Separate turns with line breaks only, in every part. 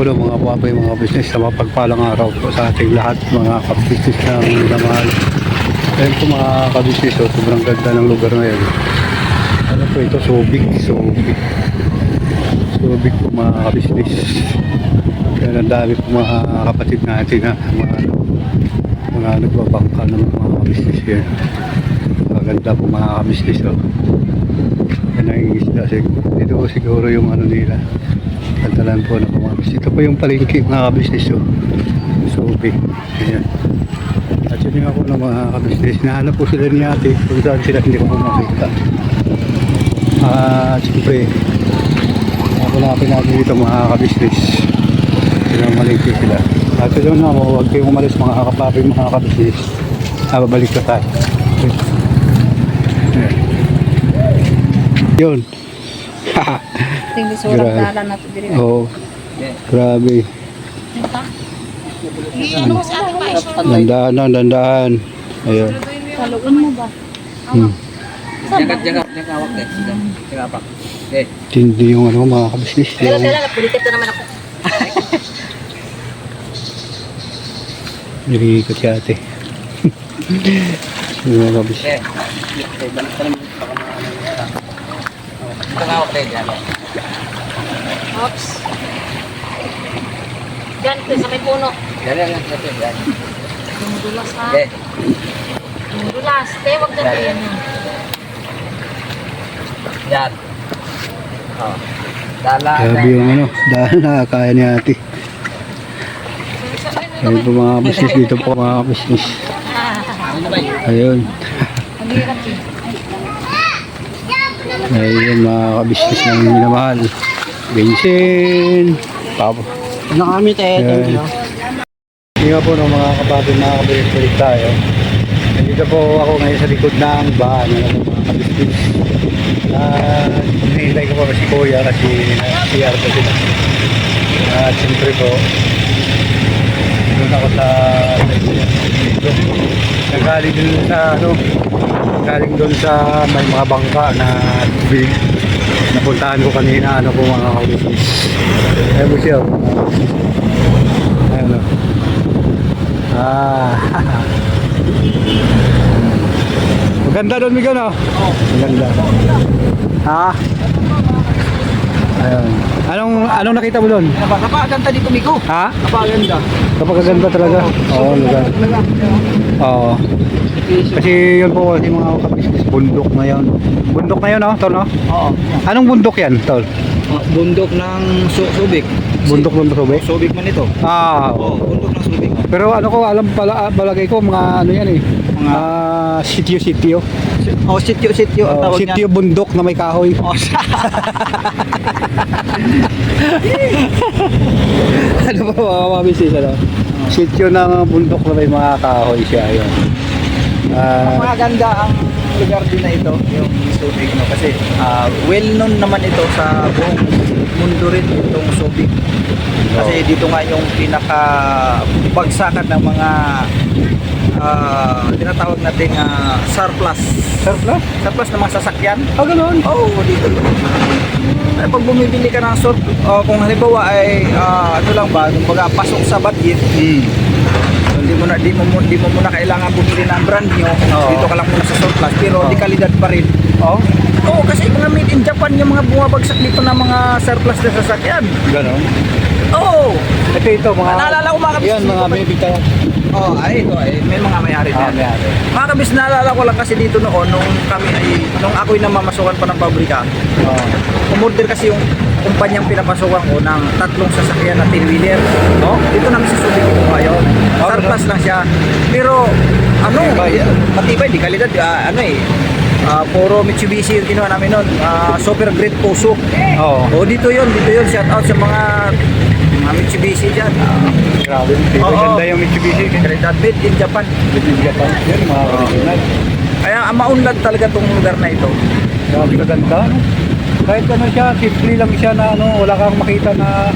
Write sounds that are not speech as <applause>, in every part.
ng mga baboy, mga business na mapagpalang araw po sa ating lahat, mga kabusiness ng minamahal. Ayun po mga kabusiness, oh, sobrang ganda ng lugar ngayon. Ano po ito, Subic, Subic. Subic po mga kabusiness. Kaya ang dami po mga kapatid natin na mga, mga nagbabangka ng mga business here. Maganda po mga kabusiness. Oh. Yan ang isda. Dito siguro yung ano nila. Tantalan po ng mga business. Ito po yung palengke mga kabisnes. Oh. Subic. Ayan. At yun yung ako ng mga kabisnes. Nahanap po sila ni ate. Kung saan sila hindi ko po makita. At siyempre, hanapin natin dito mga kabisnes. Sila malingki sila. At yun na mo, huwag kayong umalis mga kapapi, mga kabisnes. Ah, babalik na tayo. Ayan. <laughs> Yun.
Tingnan surang
Grabe.
dalan na to diri.
Oo. Grabe.
Ano ko sa pa iso?
Dandaan na, dandaan. Ayun.
Talugan mo ba?
Hmm.
Jagat, jagat, jagat, awak deh. Jagat apa? Eh,
Tindi yung ano, mga kabisnes.
Dala
Yung
dala na naman ako.
nililikot si ate. <laughs> yung mga kabisnes.
eh. Eh, balik ka lang. Baka ma- Jagat, awak deh, jagat.
Ops. Diyan, sa may puno.
Yan, yan, yan, yan, yan.
Dumudulas ha.
Eh,
Dumudulas. Te, wag na yan
yan. Oh. Dala,
Grabe yung ano, dahil nakakaya ni ate. Ayun po mga kabisnes dito po mga
yun?
Ayun.
Eh.
Ayun mga kabisnes ng minamahal. Vincent. Pabo.
Ano kami, te?
Thank you. Hindi nga po ng mga kapatid mga kabisnes tayo. Nandito po ako ngayon sa likod ng bahan ng mga kabisnes. At hinihintay ko pa si Kuya kasi CR pa sila. At siyempre po, doon ako sa nagaling dun sa ano galing doon sa may mga bangka na tubig napuntahan ko kanina ano po mga kabisnes ayun po siya kabisnes. ayun o ah <laughs> maganda doon Miguel no? maganda ha ayun anong anong nakita mo doon?
Napakaganda dito, Miko.
ha?
Napakaganda.
Kapagaganda talaga oo maganda oo kasi yun po kasi mga kabisnes bundok na yun bundok na yun no? Tol no?
Oo.
anong bundok yan Tol?
Bundok ng Su- Subic.
bundok ng Masobe?
Subic man ito.
ah
Oo, bundok ng Subic.
Pero ano ko, alam pala, ah, palagay ko, mga ano yan eh. Mga sityo-sityo.
Oh, sityo-sityo ang
Oh,
tawag
sityo bundok na may kahoy.
Oh, <laughs>
ano ba mga mamisis, ano? Sityo ng bundok na may mga kahoy siya, yun. Ah,
Maganda ang lugar din na ito, yung Subic, no? Kasi ah, well known naman ito sa buong mundo rin itong Subic. Kasi dito nga yung pinaka bagsakan ng mga ah, tinatawag natin uh, surplus.
surplus?
Surplus ng mga sasakyan.
Ah, ganun.
Oo, oh, dito. Ay, pag bumibili ka ng sur, oh, kung halimbawa ay ah, ano lang ba, kumbaga pasok sa budget,
Hmm.
Hindi mo na di mo di mo muna kailangan bumili ng brand new.
Oo.
Dito ka lang muna sa surplus pero
Oo.
di kalidad pa rin.
Oh,
Oo, kasi mga made in Japan yung mga bumabagsak dito na mga surplus na sasakyan.
ganun.
Oo.
Ito ito, mga...
Naalala ko mga kabis
Yan, mga may bigtay.
Oo, ay ito ay may mga may-ari
Ah,
na.
may ari.
Mga kabis naalala ko lang kasi dito noon nung kami ay nung ako'y namamasukan pa ng pabrika.
Oh.
Umorder kasi yung kumpanyang pinapasukan ko ng tatlong sasakyan na 10-wheeler. No? Dito namin sa Subic ko ngayon.
Oh,
Surplus lang siya. Pero ano,
Matibay.
matibay, di kalidad. ah, ano eh, ah, puro Mitsubishi yung kinuha namin nun. Ah, super great Puso.
Oo.
O dito yun, dito yun. Shout out sa mga mga Mitsubishi dyan. Ah,
Grabe. Dito
Oo.
ganda yung Mitsubishi.
kalidad made in Japan.
Dito Japan. Yan, mga original.
Kaya ah, maunlad talaga tong lugar na ito.
Grabe kaganda. no? Kahit ano siya, simple lang siya na ano, wala kang makita na...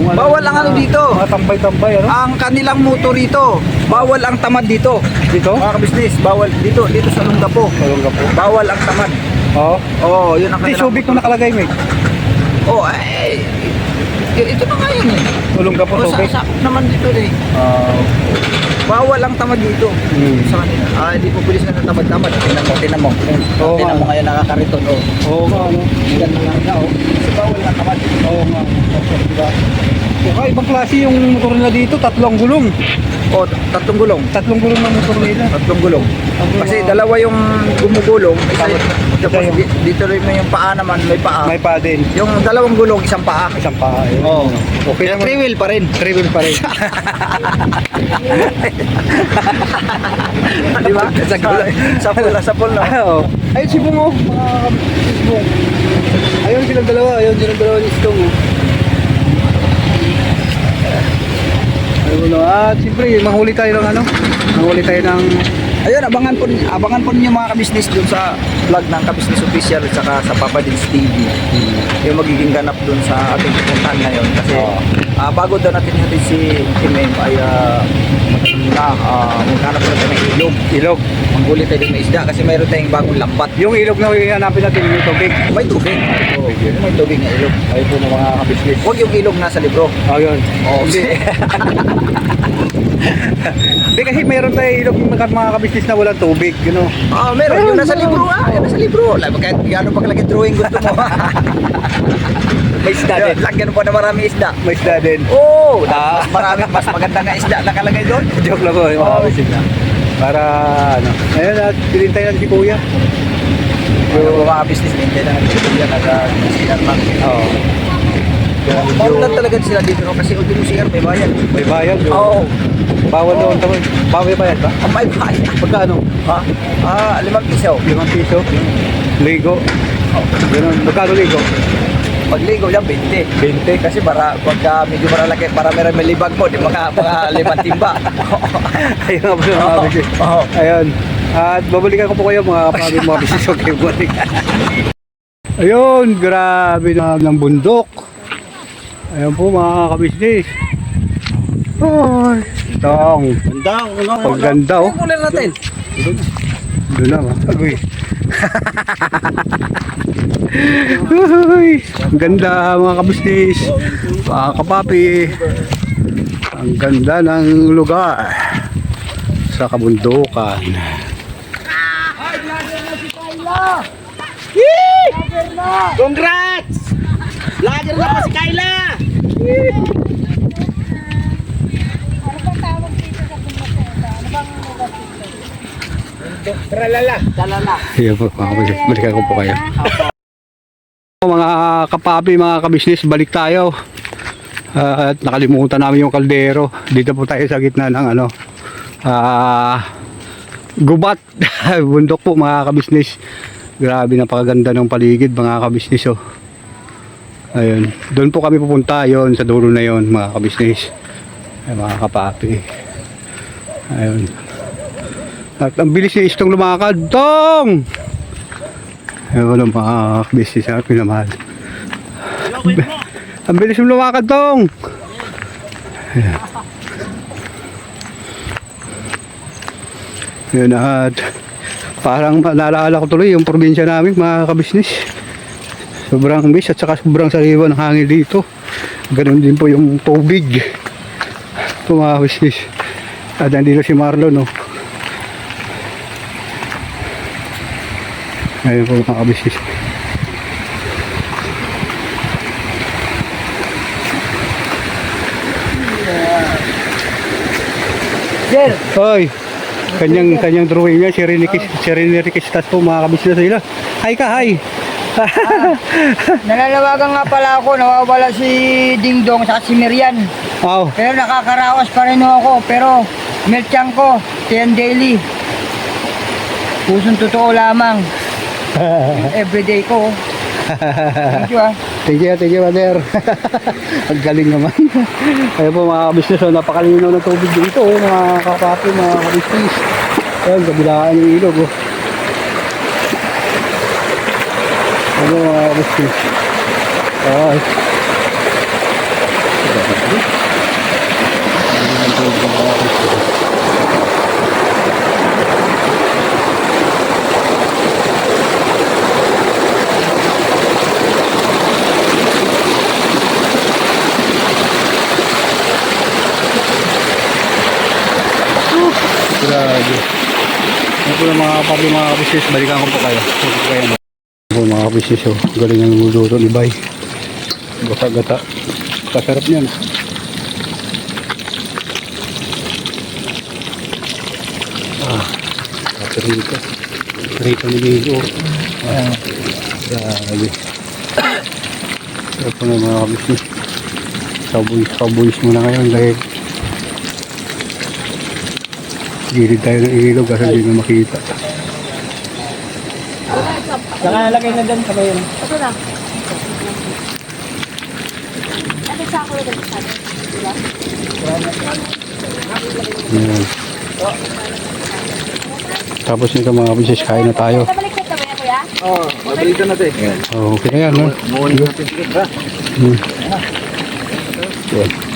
Bawal ang ano dito.
Mga tambay-tambay, ano?
Ang kanilang motor rito, bawal ang tamad dito.
Dito?
Mga kabisnes, bawal dito, dito sa Lungapo.
Tulong ka po.
Bawal ang tamad.
Oo.
Oo, yun ang
Hindi,
kanilang
Subic mo nakalagay, mate.
Oh, ay, ito na nga yun eh.
Tulong ka po,
O, sa,
tubig.
sa naman dito eh.
Ah,
Bawal ang tamad dito.
Hmm.
Sa kanila. Ah, hindi po pulis na natamad-tamad. Tingnan mo, tingnan mo.
Oo
tingnan
nga.
mo ngayon nakakariton. Oh.
Oo nga, ano?
Yan lang nga oh. Kasi bawal na tamad.
Oo nga. Diba? Saka ibang klase yung motor nila dito, tatlong gulong.
Oh, tatlong gulong.
Tatlong gulong ng motor nila.
Tatlong gulong. Kasi dalawa yung gumugulong. Isa,
Tapos- yung-
di- dito rin may yung paa naman, may paa.
May pa din.
Yung dalawang gulong, isang paa.
Isang pa. Ayun.
Oo.
Okay naman.
Three wheel pa rin.
Three wheel pa rin. <laughs>
Di ba? Sa gulong. Sa pula, sa pula. <laughs>
Oo. Ayun si Bung. Mga kapatid si Bung. Ayun silang dalawa. Ayun silang dalawa ni Stong oh. No. At siyempre, mahuli tayo ng ano? Mahuli tayo ng
Ayun, abangan po, abangan po ninyo mga kabisnes dun sa vlog ng kabisnes official at saka sa Papa Dins TV. Yung magiging ganap dun sa ating pupuntahan ngayon. Kasi ah, bago daw natin natin si Timem ay uh, na uh, maghanap na tayo ng ilog.
ilog.
Manghuli tayo din ng isda kasi mayroon tayong bagong lambat.
Yung ilog na hihanapin natin yung tubig.
May tubig. Oo, may tubig na ilog.
Ayun po mga kabisnes.
Huwag yung ilog nasa libro.
Ayun.
Oo, <laughs> kasi
Hindi kasi mayroon tayo ilog yung mga, mga kabisnes na walang tubig. You know?
Ah, meron yung nasa libro ah, yung nasa libro. Lalo kahit gano'n paglaki drawing gusto mo. <laughs>
May isda din.
Lagyan mo pa na marami isda.
May isda din.
Oo, oh,
Ah.
mas marami, mas maganda nga isda nakalagay doon. <laughs>
Joke lang po, yung mga
Oo.
kabisnes na. Para ano. Ayun at pinintay natin si Kuya.
Yung mga business din, kaya natin yan, nag-CR man.
Oo.
Maulan talaga sila dito no? kasi ultimo CR may bayad.
May bayad.
Oo,
Oh. Bawal doon tawag. Bawal bayad ba?
ang may bayad.
Pagkano?
Ha? Ah, limang piso.
Limang piso. Ligo. Ganun. Magkano ligo?
Pag ligo yan, 20.
20.
Kasi para pagka medyo maralaki, para meron may libag mo, di mga, mga limang timba. <laughs>
Ayun nga po yung mga. Ayun. At babalikan ko po kayo mga kapatid mga <laughs> business. Okay, balik. Ayun, grabe na ng bundok. Ayun po mga kabisnes. Ay, tong.
Ganda, ano?
Pagganda oh.
Kunin natin.
Doon na mga agoy. Uy, ang ganda mga kabisnes. Mga kapapi. Ang ganda ng lugar sa kabundukan.
Congrats! Vlogger na pa si Kyla! Tralala. Tralala.
Sige po, mga kabisnes. Balikan ko po kayo. Mga kapapi, mga kabisnes, balik tayo. Ah, at nakalimutan namin yung kaldero. Dito po tayo sa gitna ng ano, ah, gubat. <laughs> Bundok po mga kabisnes. Grabe napakaganda ng paligid mga kabisnes oh. Ayun. Doon po kami pupunta yon sa dulo na yon mga kabisnes. Ay, mga kapapi. Ayun. At ang bilis ni Istong lumakad. Tong! Ayun mga business na pinamahal. ang bilis mo lumakad, Tong! Ayan. Yun at parang naalala ko tuloy yung probinsya namin mga kabisnes. Sobrang bis at saka sobrang sariwa ng hangin dito. Ganun din po yung tubig. Ito mga kabisnes. At nandito si Marlon, no? Ayun po mga kabisnes.
Sir,
Hoy! Kanyang kanyang drawing niya, si Renikis, si Renikis tas po mga kabisnes sila. Hi ka, hi!
Nalalawagan nga pala ako, nawawala si Ding Dong sa si Miriam.
Wow!
Pero nakakaraos pa rin ako, pero milchang ko, Tiyan Daily. Pusong totoo lamang. <laughs> Everyday ko. Thank you ah.
Thank you, thank you, Mother. <laughs> Ang galing naman. Ayun po mga kabisnes, oh, ng tubig dito, oh, mga kapapi, mga kabisnes. Ayun, kabilaan yung ilog, oh. Ayun mga kabisnes. Ay. Ano po yung mga papi mga kabisnes, balikan ko po kayo. Huwag po kayo. Ano po mga kabisnes, oh. galing ang luluto ni Bay. Gata-gata. Kasarap niyan. Ah, paprika. Paprika ni Migo. Ah, grabe. Sarap po na mga kabisnes. Cowboys, cowboys muna ngayon dahil gilid tayo ng ilog kasi hindi na makita.
Saka nalagay na dyan sa kayo.
Ito na. Ano sa ako ulit sa? Diba?
Ayan. Tapos nito mga kabisnes, kain na tayo.
Oo, oh, na ito eh.
Oh, okay na yan, no?
Muhuli natin?
Hmm. Yan.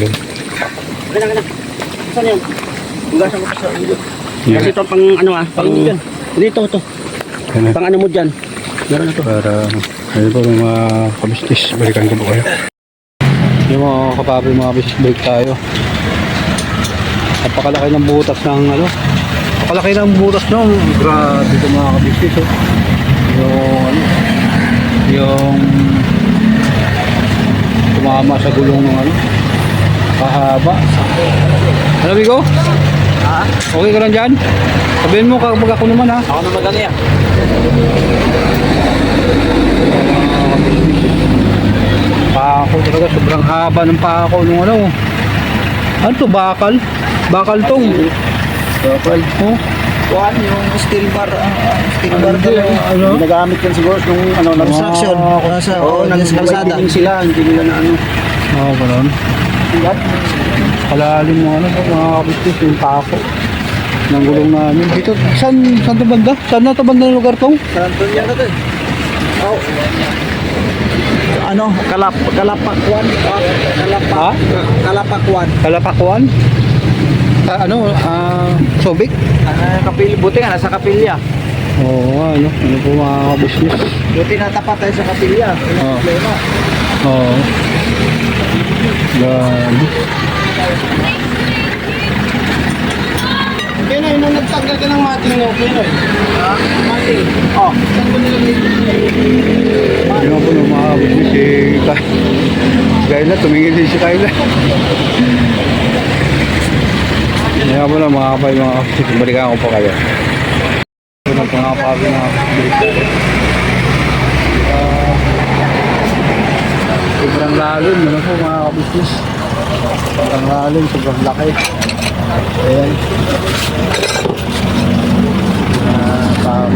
Yan.
Gana, gana. Saan yan? Hugasan ko pa sa ulo.
Yan.
Kasi ito pang ano ah, pang dito to.
Yan na.
Pang ano mo dyan. Meron na to.
para ayun po mga kabistis balikan ko po kayo yung mga kapabi mga business break tayo napakalaki ng butas ng ano napakalaki ng butas no grabe ito mga kabistis oh. yung ano yung tumama sa gulong ng ano kahaba ano Bigo?
Ha?
okay ka lang dyan? sabihin mo kapag ako naman ha
Ako na magano yan.
Pako talaga, sobrang haba ng pako nung ano. Ano to, bakal? Bakal tong. Bakal to.
Kuhan yung steel bar, ah, steel bar
Hindi,
talaga.
ano?
Ginagamit yan siguro nung ano, na construction.
Ah,
Nasa, oh, nasa kalsada.
sila, hindi nila na ano. Oo, oh, ganun. Kalalim mo ano, mga kabistis, yung pako. Nang gulong namin. Dito, saan, saan to banda? Saan na to banda ng lugar tong?
Saan to yan natin? Oh. Ano, kalap, kalapakwan. Ah, Kalapa,
Ha?
kalapakwan.
Kalapakuan? Ah, ano, ah, Sobik?
Ah, kapil, buti nga, nasa kapilya.
Oo, nga, ano, ano po mga kabistis.
Buti natapat tayo sa kapilya.
Oo.
problema.
Oo. Grabe.
Kaya na, nung nagtanggal ka ng mating mo, kaya na. Mating.
Oh,
Yun po ng mga kabistis si Kay. Kayla, tumingin din si Kayla. Kaya po lang mga kapay mga kabistis. Balikan ko po kayo. Ito na po mga kapay Sobrang lalim, ano po mga kabisnis. Sobrang lalim, sobrang laki. Ayan. Ah, tao.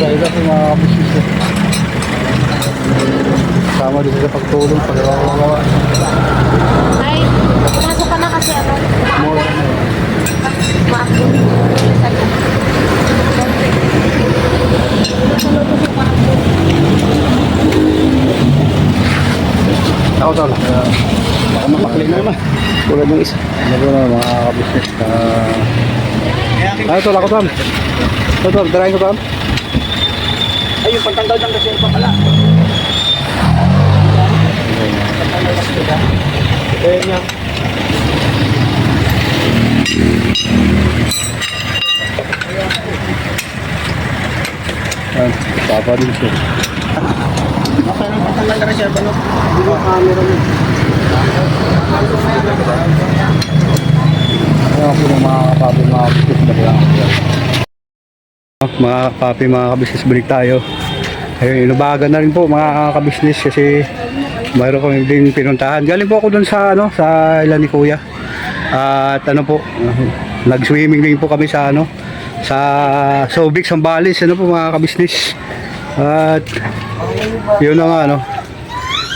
Kaya po mga kabisnis. eh. Sama din sa pagtulong, pagkakagawa.
Ay, pumasok ka na kasi ano.
More.
Sa maakbo.
Ako tol. Baka mapakli na naman. Tulad ng isa. Ano po na mga kabisnes. Ah, tol, ako tol. Ito tol, darahin ko tol.
ay, yung pagtanggal ng kasi pa pala.
Ayan niya. Ayan, papa din siya.
Okay pagtanggal na reserva, no? Hindi ko camera mo.
Ayan po ng mga kapapi, mga ako. Mga kapapi, mga kabisnes, balik tayo. Ayun, inubagan na rin po mga kabisnes kasi mayroon kami din pinuntahan. Galing po ako dun sa ano, sa ilan ni Kuya. At ano po, nag-swimming din po kami sa ano, sa Sobic, Sambales, ano po mga kabisnes. At yun na nga ano.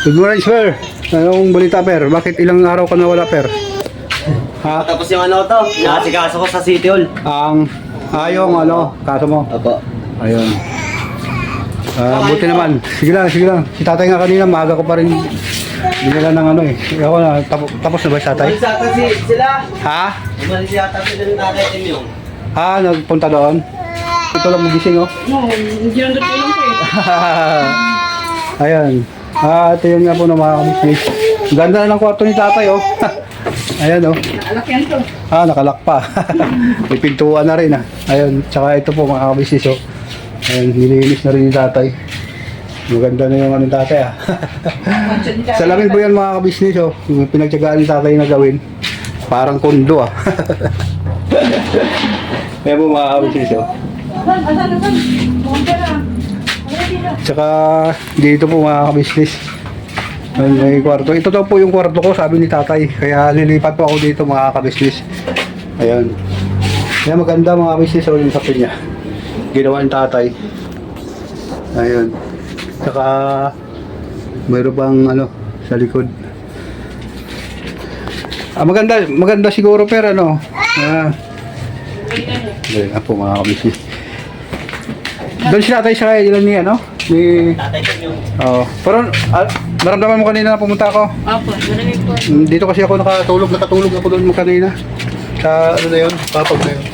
Good morning, sir. Anong balita, per? Bakit ilang araw ka nawala, per? Ha?
Tapos yung ano to, nakasikaso ko sa City Hall.
Ang ayong ano, kaso mo.
Apo.
Ayun. Ah, buti naman. Sige lang, sige lang. Si tatay nga kanina, maaga ko pa rin Binila ng ano eh. Ako na, tapos, tapos na ba si tatay?
Umalis yata si, sila.
Ha?
Umalis yata sila ng tatay Tim yung.
Ah, nagpunta doon? Ito lang magising oh.
No, hindi lang tulong ko eh. <laughs>
Ayan. Ah, ito yun nga po ng mga kabisnes. Ganda na ng kwarto ni tatay oh. <laughs> Ayan oh.
Alakyan to.
Ah, nakalak pa. <laughs> May pintuan na rin ah. Ayun, tsaka ito po mga kabisnes oh. Ayun, nilinis na rin ni tatay. Maganda na yung ano ni tatay ah. Salamin po yan mga kabisnes oh. Yung pinagtsagaan ni tatay na gawin. Parang kondo ah. Ayan po mga kabisnes oh. Tsaka dito po mga kabisnes. May, kwarto. Ito daw po yung kwarto ko, sabi ni tatay. Kaya lilipat po ako dito mga kabisnes. Ayan. Kaya maganda mga kabisnes oh, yung sabi niya. Ginawa ni tatay. Ayun. Tsaka mayroon pang ano sa likod. Ah, maganda, maganda siguro pero ano. Ah. Ayun na po mga kabisnes. Doon si tatay sa kaya ilan ni ano?
Yung.
Oo. Pero ah, naramdaman mo kanina na pumunta ako.
Opo, narinig po.
Mm, Dito kasi ako nakatulog, nakatulog ako doon kanina. Sa ano na yun, papag na yun.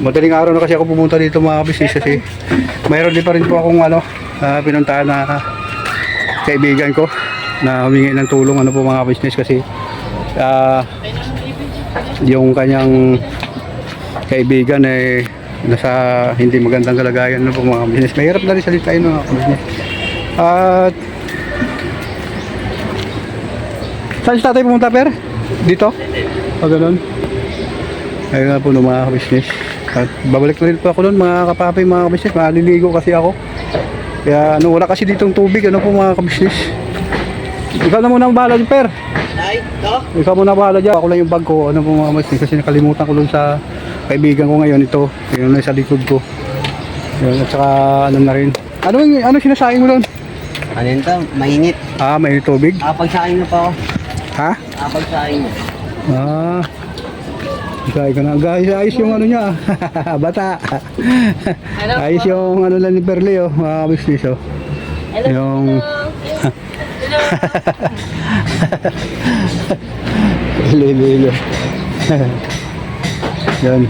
Madaling araw na kasi ako pumunta dito mga kabisnes kasi mayroon din pa rin po akong ano, ah, pinuntahan na kaibigan ko na humingi ng tulong ano po mga business kasi ah, yung kanyang kaibigan eh nasa hindi magandang kalagayan po mga business. Mahirap na rin salitain mga business. At Saan si tatay pumunta, Per? Dito? O ganun? Ayun nga po no, mga kabisnes. At babalik na rin po ako doon mga kapapi, mga kabisnes. Maliligo kasi ako. Kaya ano, wala kasi ditong tubig. Ano po mga kabisnes? Ikaw na muna ang bahala dyan, Per.
Ay, to.
Ikaw muna bahala dyan. Ako lang yung bag ko. Ano po mga kabisnes? Kasi nakalimutan ko doon sa kaibigan ko ngayon. Ito. Yun na sa likod ko. Yun, at saka ano na rin. Ano, yung- ano sinasaing mo doon?
Ano yun to? Mainit.
Ah, may tubig?
Kapagsaing na pa ako.
Ha?
Kapagsaing na.
Ah. Ikay ka na. Guys, ayos yung ano niya. <laughs> Bata.
Hello
ayos yung ano lang ni Perle, oh. Mga business, oh.
Hello
Yung... <laughs> Lilo-lilo. Yan.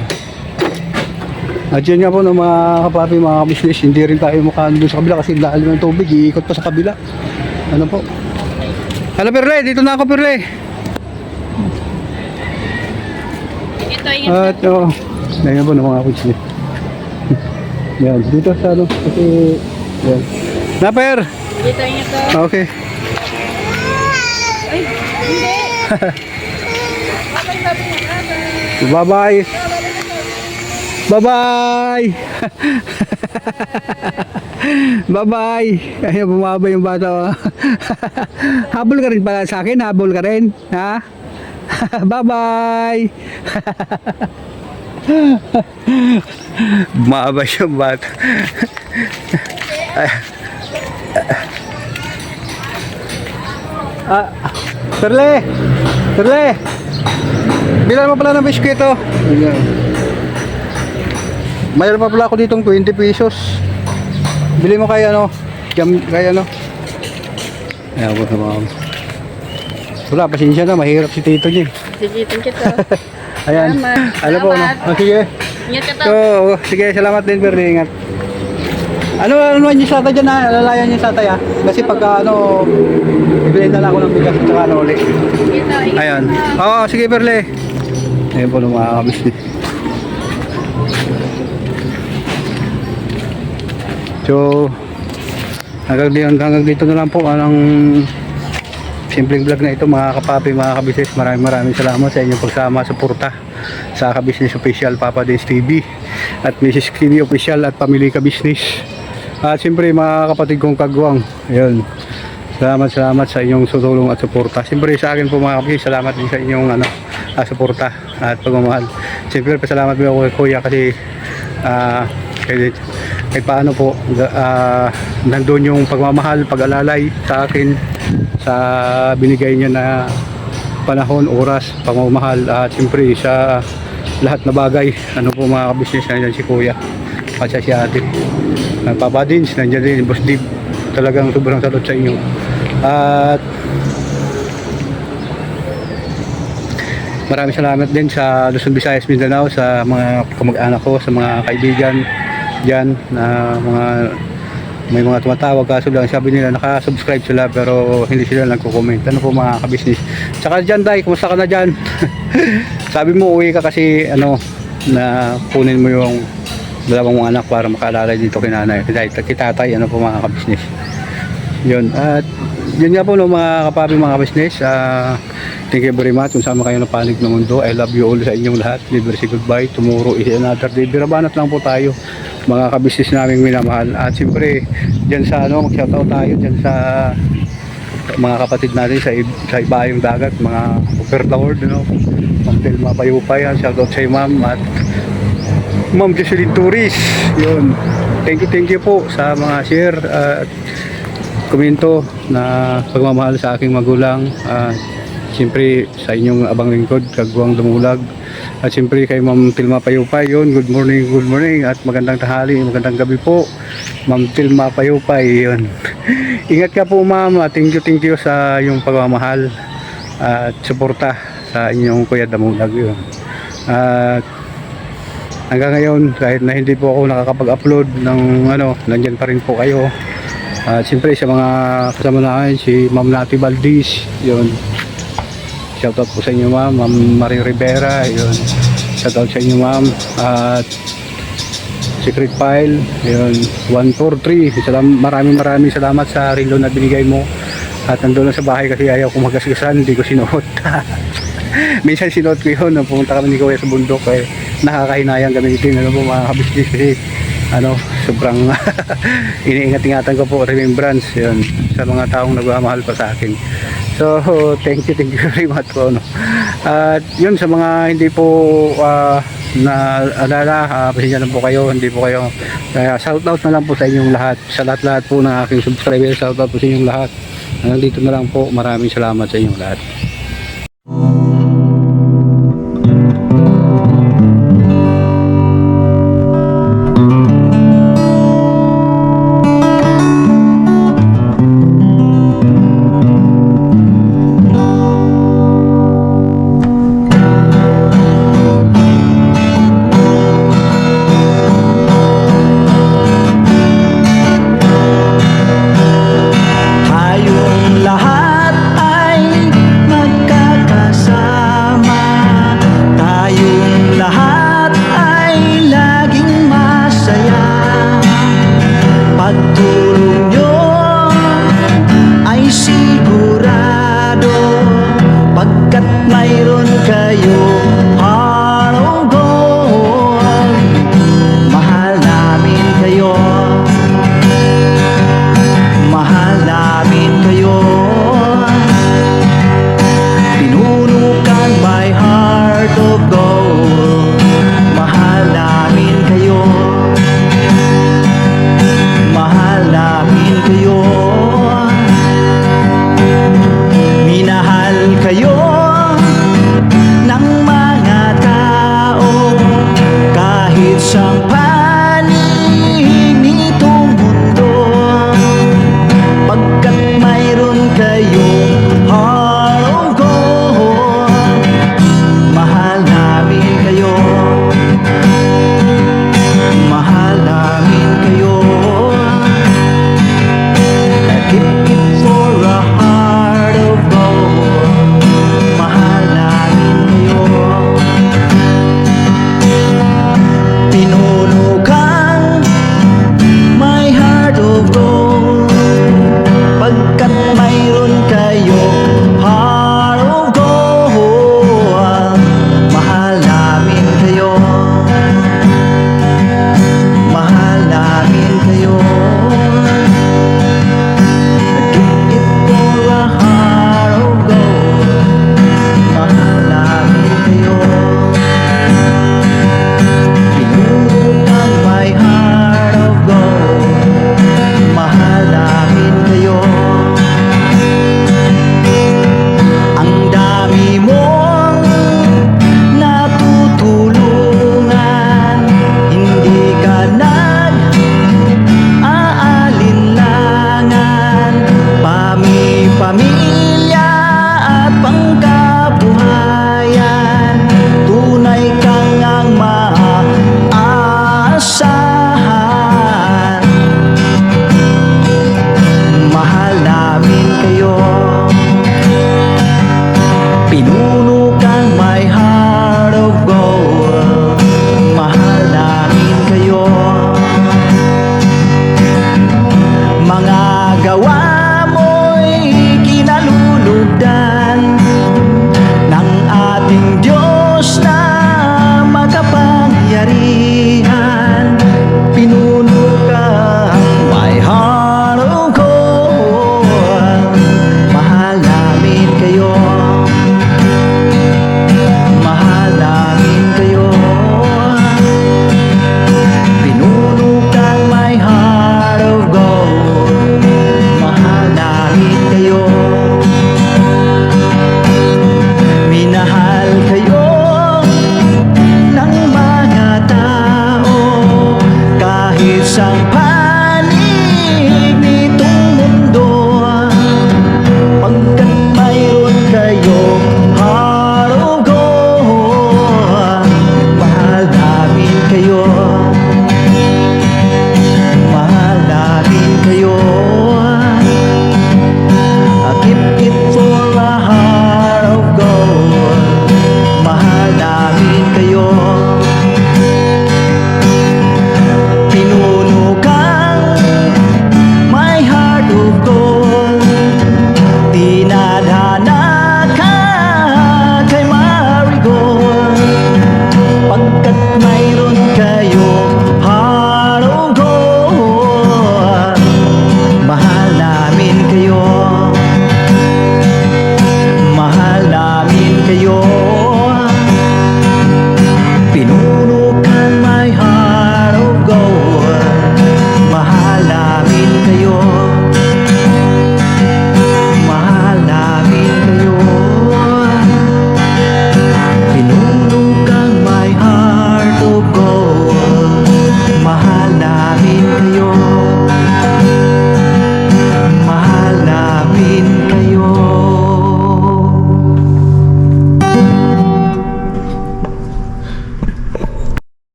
At yun nga po no, mga kapapi, mga business, hindi rin tayo mukhaan doon sa kabila kasi lalim ng tubig, iikot pa sa kabila. Ano po? Hello Perle, dito na ako Perle.
Ito, ingat.
At oh, ganyan po ng mga kutsli. <laughs> yan, dito sa ano, kasi, yan. Naper!
Dito, ingat.
Okay.
Ay, hindi. <laughs>
Bye-bye! Bye-bye! <laughs> Bye-bye! Ayun, bumaba yung bata. oh. <laughs> habol ka rin pala sa akin, habol ka rin. Ha? <laughs> Bye-bye! Bumaba yung bata. ah, Perle! Perle! Bilan mo pala ng biskwito. Ayan. Mayroon pa pala ako ditong 20 pesos. Bili mo kay ano, jam, kay ano. Ayan po sa mga. Wala, pasensya na, mahirap si Tito niya. eh.
Sigitin kita.
Ayan.
Salamat.
Ano po, no?
Salamat.
Oh, sige.
Ingat ka
So,
to.
sige, salamat din, Berli. Ingat. Ano, ano naman yung sata dyan, ha? Lalayan yung sata, ha? Kasi pagka, ano, bibili na lang ako ng bigas at saka ano ulit.
Dito, ingat
Ayan.
ka.
Oo, sige Perle. Ayan po kabisnes. So, hanggang, di- hanggang dito na lang po ang simpleng vlog na ito mga kapapi, mga kabisnes. Maraming maraming salamat sa inyong pagsama, suporta sa Kabisnes Official Papa Dins TV at Mrs. TV Official at Pamilya Kabisnes. At siyempre mga kapatid kong kagwang. Ayun. Salamat, salamat sa inyong tutulong at suporta. Siyempre sa akin po mga kapatid, salamat din sa inyong ano, ah, suporta at pagmamahal. Siyempre pasalamat din ako kay Kuya kasi ah, kahit, kahit paano po ah, nandun yung pagmamahal, pag-alalay sa akin sa binigay niya na panahon, oras, pagmamahal at siyempre sa lahat na bagay. Ano po mga kabisnes nandiyan si Kuya at si ate. Papa Dins, nandiyan din, Boss Dib. Talagang sobrang salot sa inyo. At Maraming salamat din sa Luzon, Visayas, Mindanao, sa mga kamag-anak ko, sa mga kaibigan dyan na mga may mga tumatawag kaso lang sabi nila naka-subscribe sila pero hindi sila nagko-comment. Ano po mga kabisnes? Tsaka dyan, Day, kumusta ka na dyan? <laughs> sabi mo uwi ka kasi ano na kunin mo yung dalawang mga anak para makaalala dito kay nanay. Kay kay tatay, ano po mga kabisnes. Yun. At yun nga po no, mga kapabi mga business. ah thank you very much kung sama kayo ng panig ng mundo. I love you all sa inyong lahat. Never say goodbye. Tomorrow is another day. Birabanat lang po tayo mga kabisnes naming minamahal. At siyempre, dyan sa ano, mag-shoutout tayo dyan sa mga kapatid natin sa, sa ibayong dagat, mga Upper Lord, you know, Ma'am Telma Payupay, yan. shoutout sa ma'am at Ma'am Jocelyn Turis, yun. Thank you, thank you po sa mga share at komento na pagmamahal sa aking magulang. at siyempre sa inyong abang lingkod, kagwang dumulag. At siyempre kay Ma'am Tilma Payupay yun. Good morning, good morning at magandang tanghali, magandang gabi po. Ma'am Tilma Payupay yun. <laughs> Ingat ka po ma'am. Thank you, thank you sa iyong pagmamahal at suporta sa inyong Kuya Damulag yun. At hanggang ngayon kahit na hindi po ako nakakapag-upload ng ano, nandyan pa rin po kayo. At siyempre sa mga kasama namin si Ma'am Nati Valdez, yun. Shoutout po sa inyo ma'am, Ma'am Marie Rivera, yun. Shoutout sa inyo ma'am. At Secret File, yun. 143. Salam, maraming maraming salamat sa relo na binigay mo. At nandun lang sa bahay kasi ayaw kong magasgasan, hindi ko sinuot. <laughs> Minsan sinuot ko yun, nung pumunta kami ni Kuya sa bundok, eh, nakakahinayang gamitin, ano po mga kabisnes kasi, ano, sobrang <laughs> iniingat-ingatan ko po, remembrance, yun, sa mga taong nagmamahal pa sa akin. So, <laughs> thank you, thank you very much po, no. At yun, sa mga hindi po, ah, na alala, uh, pasensya na po kayo, hindi po kayo, kaya shout out na lang po sa inyong lahat, sa lahat-lahat po ng aking subscriber, shout out po sa inyong lahat. Hanggang dito na lang po, maraming salamat sa inyong lahat.